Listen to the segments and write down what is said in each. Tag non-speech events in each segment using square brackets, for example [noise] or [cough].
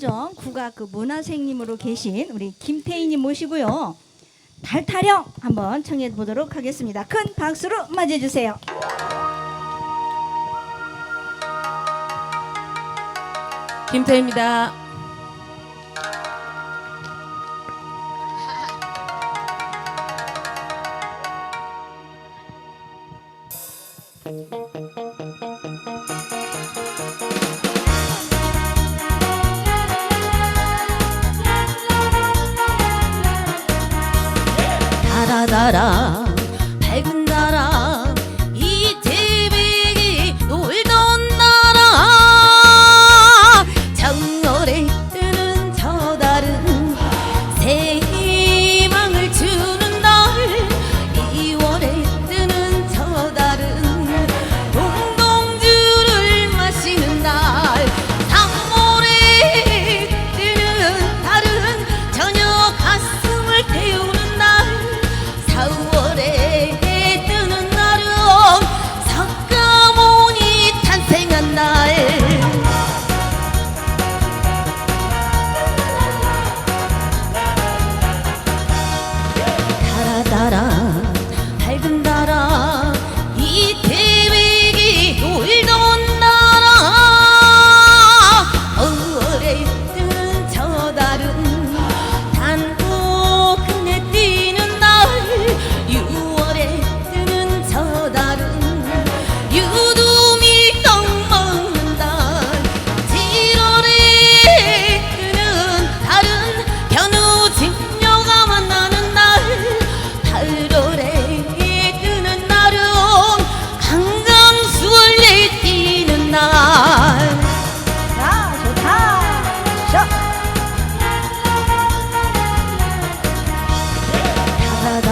신정 국악 그 문화생님으로 계신 우리 김태희님 모시고요. 달타령 한번 청해 보도록 하겠습니다. 큰 박수로 맞이해 주세요. 김태입니다. [laughs] 받아라.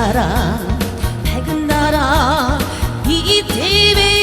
나라 밝은 나라 이 TV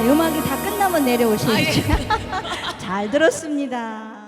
음악이 다 끝나면 내려오시죠. 아, 예. [laughs] 잘 들었습니다.